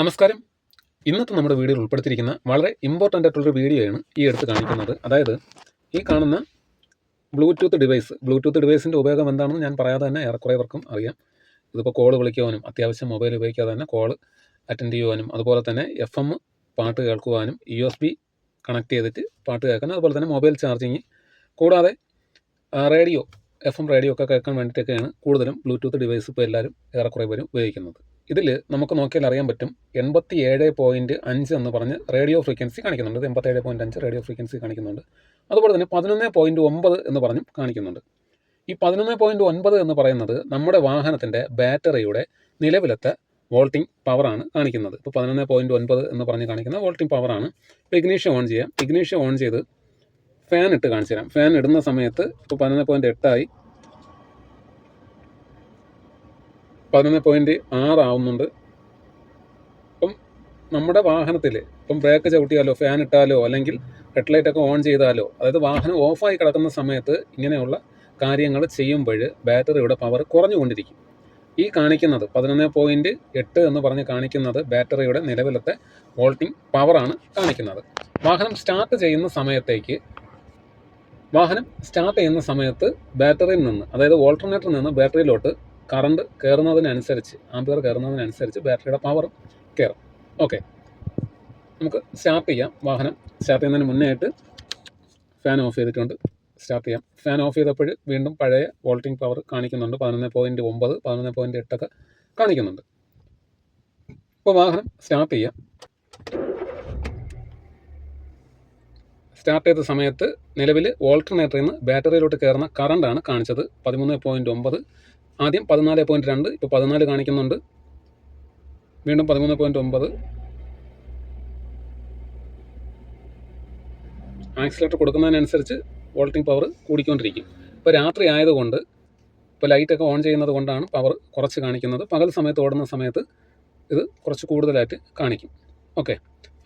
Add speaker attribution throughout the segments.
Speaker 1: നമസ്കാരം. ഇന്നത്തെ നമ്മുടെ വീഡിയോയിൽ ഉൾപ്പെടുത്തിയിരിക്കുന്ന വളരെ ഇമ്പോർട്ടന്റ് ആയിട്ടുള്ളൊരു വീഡിയോയാണ് ഈ എടുത്ത് കാണിക്കുന്നത്. അതായത് ഈ കാണുന്ന ബ്ലൂടൂത്ത് ഡിവൈസ് ബ്ലൂടൂത്ത് ഡിവൈസിന്റെ ഉപയോഗം എന്താണെന്ന് ഞാൻ പറയാതെ തന്നെ ഏറെക്കുറെ പേർക്കും അറിയാം. ഇതിപ്പോൾ കോൾ വിളിക്കുവാനും അത്യാവശ്യം മൊബൈൽ ഉപയോഗിക്കാതെ തന്നെ കോൾ അറ്റൻഡ് ചെയ്യുവാനും അതുപോലെ തന്നെ എഫ് എം പാട്ട് കേൾക്കുവാനും യു എസ് ബി കണക്ട് ചെയ്തിട്ട് പാട്ട് കേൾക്കാനും അതുപോലെ തന്നെ മൊബൈൽ ചാർജിങ് കൂടാതെ റേഡിയോ എഫ് എം റേഡിയോ ഒക്കെ കേൾക്കാൻ വേണ്ടിയിട്ടൊക്കെയാണ് കൂടുതലും ബ്ലൂടൂത്ത് ഡിവൈസ് ഇപ്പോൾ എല്ലാവരും ഏറെക്കുറെ പേരും ഉപയോഗിക്കുന്നത്. ഇതിൽ നമുക്ക് നോക്കിയാൽ അറിയാൻ പറ്റും എൺപത്തി ഏഴ് പോയിന്റ് അഞ്ച് എന്ന് പറഞ്ഞ് റേഡിയോ ഫ്രീക്വൻസി കാണിക്കുന്നുണ്ട്. ഇത് എൺപത്തേഴ് പോയിന്റ് അഞ്ച് റേഡിയോ ഫ്രീക്വൻസി കാണിക്കുന്നുണ്ട്. അതുപോലെ തന്നെ പതിനൊന്ന് പോയിന്റ് ഒമ്പത് എന്ന് പറഞ്ഞും കാണിക്കുന്നുണ്ട്. ഈ പതിനൊന്ന് പോയിന്റ് ഒൻപത് എന്ന് പറയുന്നത് നമ്മുടെ വാഹനത്തിന്റെ ബാറ്ററിയുടെ നിലവിലത്തെ വോൾട്ടിംഗ് പവറാണ് കാണിക്കുന്നത്. ഇപ്പോൾ പതിനൊന്ന് പോയിന്റ് ഒൻപത് എന്ന് പറഞ്ഞ് കാണിക്കുന്ന വോൾട്ടിംഗ് പവറാണ് ഇപ്പോൾ ഇഗ്നീഷ്യ ഓൺ ചെയ്യാം. ഇഗ്നീഷ്യ ഓൺ ചെയ്ത് ഫാൻ ഇട്ട് കാണിച്ചു തരാം. ഫാൻ ഇടുന്ന സമയത്ത് ഇപ്പോൾ പതിനൊന്ന് പോയിന്റ് എട്ടായി പതിനൊന്ന് പോയിന്റ് ആറാവുന്നുണ്ട് അപ്പം നമ്മുടെ വാഹനത്തിൽ ഇപ്പം ബ്രേക്ക് ചവിട്ടിയാലോ ഫാൻ ഇട്ടാലോ അല്ലെങ്കിൽ ഹെഡ്ലൈറ്റ് ഒക്കെ ഓൺ ചെയ്താലോ അതായത് വാഹനം ഓഫായി കിടക്കുന്ന സമയത്ത് ഇങ്ങനെയുള്ള കാര്യങ്ങൾ ചെയ്യുമ്പോൾ ബാറ്ററിയുടെ പവർ കുറഞ്ഞുകൊണ്ടിരിക്കും. ഈ കാണിക്കുന്നത് പതിനൊന്ന് പോയിന്റ് എട്ട് എന്ന് പറഞ്ഞ് കാണിക്കുന്നത് ബാറ്ററിയുടെ നിലവിലത്തെ വോൾട്ടിംഗ് പവറാണ് കാണിക്കുന്നത്. വാഹനം സ്റ്റാർട്ട് ചെയ്യുന്ന സമയത്തേക്ക് വാഹനം സ്റ്റാർട്ട് ചെയ്യുന്ന സമയത്ത് ബാറ്ററിയിൽ നിന്ന് അതായത് ഓൾട്ടർനേറ്ററിൽ നിന്ന് ബാറ്ററിയിലോട്ട് കറണ്ട് കയറുന്നതിനനുസരിച്ച് ആംപിയർ കയറുന്നതിനനുസരിച്ച് ബാറ്ററിയുടെ പവർ കയറും ഓക്കെ. നമുക്ക് സ്റ്റാർട്ട് ചെയ്യാം. വാഹനം സ്റ്റാർട്ട് ചെയ്യുന്നതിന് മുന്നേ ആയിട്ട് ഫാൻ ഓഫ് ചെയ്തിട്ടുണ്ട്. സ്റ്റാർട്ട് ചെയ്യാം. ഫാൻ ഓഫ് ചെയ്തപ്പോൾ വീണ്ടും പഴയ വോൾട്ടിംഗ് പവർ കാണിക്കുന്നുണ്ട്. പതിനൊന്ന് പോയിന്റ് ഒമ്പത് പതിനൊന്ന് പോയിന്റ് എട്ടൊക്കെ കാണിക്കുന്നുണ്ട്. ഇപ്പോൾ വാഹനം സ്റ്റാർട്ട് ചെയ്യാം. സ്റ്റാർട്ട് ചെയ്ത സമയത്ത് നിലവിൽ ഓൾട്ടർനേറ്ററിൽ നിന്ന് ബാറ്ററിയിലോട്ട് കയറുന്ന കറണ്ടാണ് കാണിച്ചത്. പതിമൂന്ന് പോയിന്റ് ഒമ്പത് ആദ്യം പതിനാല് പോയിന്റ് രണ്ട് ഇപ്പോൾ പതിനാല് കാണിക്കുന്നുണ്ട്. വീണ്ടും പതിമൂന്ന് പോയിന്റ് ഒമ്പത്. ആക്സിലേറ്റർ കൊടുക്കുന്നതിനനുസരിച്ച് വോൾട്ടിംഗ് പവർ കൂടിക്കൊണ്ടിരിക്കും. ഇപ്പോൾ രാത്രി ആയതുകൊണ്ട് ഇപ്പോൾ ലൈറ്റൊക്കെ ഓൺ ചെയ്യുന്നത് കൊണ്ടാണ് പവർ കുറച്ച് കാണിക്കുന്നത്. പകൽ സമയത്ത് ഓടുന്ന സമയത്ത് ഇത് കുറച്ച് കൂടുതലായിട്ട് കാണിക്കും. ഓക്കെ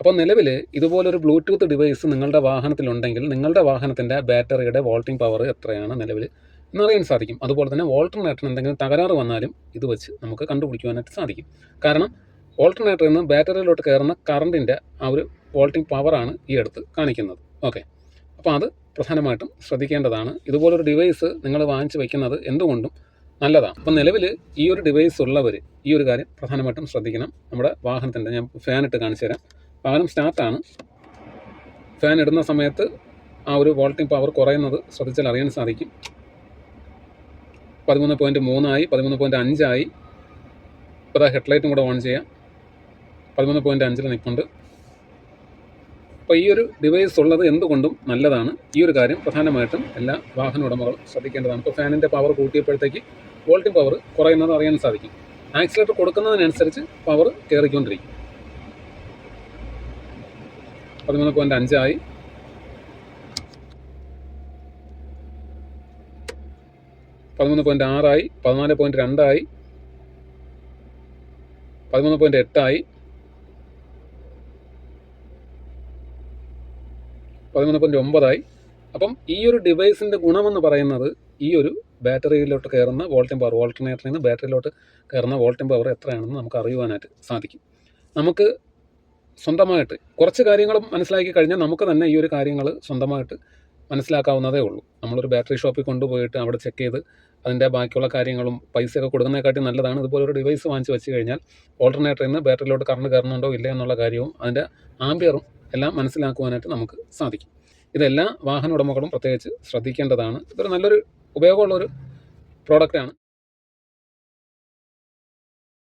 Speaker 1: അപ്പോൾ നിലവിൽ ഇതുപോലൊരു ബ്ലൂടൂത്ത് ഡിവൈസ് നിങ്ങളുടെ വാഹനത്തിലുണ്ടെങ്കിൽ നിങ്ങളുടെ വാഹനത്തിന്റെ ബാറ്ററിയുടെ വോൾട്ടിംഗ് പവർ എത്രയാണ് നിലവിൽ എന്നറിയാൻ സാധിക്കും. അതുപോലെ തന്നെ ഓൾട്ടർനേറ്ററിന് എന്തെങ്കിലും തകരാറ് വന്നാലും ഇത് വെച്ച് നമുക്ക് കണ്ടുപിടിക്കുവാനായിട്ട് സാധിക്കും. കാരണം ഓൾട്ടർനേറ്ററിൽ നിന്ന് ബാറ്ററിയിലോട്ട് കയറുന്ന കറണ്ടിന്റെ ആ ഒരു വോൾട്ടിംഗ് പവറാണ് ഈ അടുത്ത് കാണിക്കുന്നത്. ഓക്കെ അപ്പോൾ അത് പ്രധാനമായിട്ടും ശ്രദ്ധിക്കേണ്ടതാണ്. ഇതുപോലൊരു ഡിവൈസ് നിങ്ങൾ വാങ്ങിച്ച് വയ്ക്കുന്നത് എന്തുകൊണ്ടും നല്ലതാണ്. അപ്പം നിലവിൽ ഈ ഒരു ഡിവൈസ് ഉള്ളവർ ഈ ഒരു കാര്യം പ്രധാനമായിട്ടും ശ്രദ്ധിക്കണം. നമ്മുടെ വാഹനത്തിന്റെ ഞാൻ ഫാൻ ഇട്ട് കാണിച്ചു തരാം. വാഹനം സ്റ്റാർട്ടാണ് ഫാൻ ഇടുന്ന സമയത്ത് ആ ഒരു വോൾട്ടിംഗ് പവർ കുറയുന്നത് ശ്രദ്ധിച്ചാൽ അറിയാൻ സാധിക്കും. പതിമൂന്ന് പോയിന്റ് മൂന്നായി പതിമൂന്ന് പോയിന്റ് അഞ്ചായി. ഇപ്പോൾ അതാ ഹെഡ്ലൈറ്റും കൂടെ ഓൺ ചെയ്യാം. പതിമൂന്ന് പോയിന്റ് അഞ്ചിൽ നിൽപ്പുണ്ട് അപ്പോൾ ഈ ഒരു ഡിവൈസ് ഉള്ളത് എന്തുകൊണ്ടും നല്ലതാണ്. ഈ ഒരു കാര്യം പ്രധാനമായിട്ടും എല്ലാ വാഹന ഉടമകൾ ശ്രദ്ധിക്കേണ്ടതാണ്. ഇപ്പോൾ ഫാനിന്റെ പവർ കൂട്ടിയപ്പോഴത്തേക്ക് വോൾട്ടിംഗ് പവർ കുറയുന്നത് അറിയാൻ സാധിക്കും. ആക്സിലേറ്റർ കൊടുക്കുന്നതിനനുസരിച്ച് പവർ കയറിക്കൊണ്ടിരിക്കും പതിമൂന്ന് പോയിന്റ് അഞ്ചായി. പതിമൂന്ന് പോയിന്റ് ആറായി പതിനാല് പോയിന്റ് രണ്ടായി പതിമൂന്ന് പോയിന്റ് എട്ടായി പതിമൂന്ന് പോയിന്റ് ഒമ്പതായി. അപ്പം ഈ ഒരു ഡിവൈസിന്റെ ഗുണമെന്ന് പറയുന്നത് ഈ ഒരു ബാറ്ററിയിലോട്ട് കയറുന്ന വോൾട്ടിംഗ് പവർ ഓൾട്ടർനേറ്ററിൽ നിന്ന് ബാറ്ററിയിലോട്ട് കയറുന്ന വോൾട്ടിംഗ് പവർ എത്രയാണെന്ന് നമുക്ക് അറിയുവാനായിട്ട് സാധിക്കും. നമുക്ക് സ്വന്തമായിട്ട് കുറച്ച് കാര്യങ്ങളും മനസ്സിലാക്കി കഴിഞ്ഞാൽ നമുക്ക് തന്നെ ഈ ഒരു കാര്യങ്ങൾ സ്വന്തമായിട്ട് മനസ്സിലാക്കാവുന്നതേ ഉള്ളൂ. നമ്മളൊരു ബാറ്ററി ഷോപ്പിൽ കൊണ്ടുപോയിട്ട് അവിടെ ചെക്ക് ചെയ്ത് അതിന്റെ ബാക്കിയുള്ള കാര്യങ്ങളും പൈസയൊക്കെ കൊടുക്കുന്നതിനെക്കാട്ടി നല്ലതാണ്. ഇതുപോലൊരു ഡിവൈസ് വാങ്ങിച്ച് വെച്ച് കഴിഞ്ഞാൽ ഓൾട്ടർനേറ്ററിൽ നിന്ന് ബാറ്ററിയിലോട്ട് കറണ്ട് കയറുന്നുണ്ടോ ഇല്ല എന്നുള്ള കാര്യവും അതിന്റെ ആംബിയറും എല്ലാം മനസ്സിലാക്കുവാനായിട്ട് നമുക്ക് സാധിക്കും. ഇതെല്ലാ വാഹന ഉടമകളും പ്രത്യേകിച്ച് ശ്രദ്ധിക്കേണ്ടതാണ്. ഇതൊരു നല്ലൊരു ഉപയോഗമുള്ളൊരു പ്രോഡക്റ്റാണ്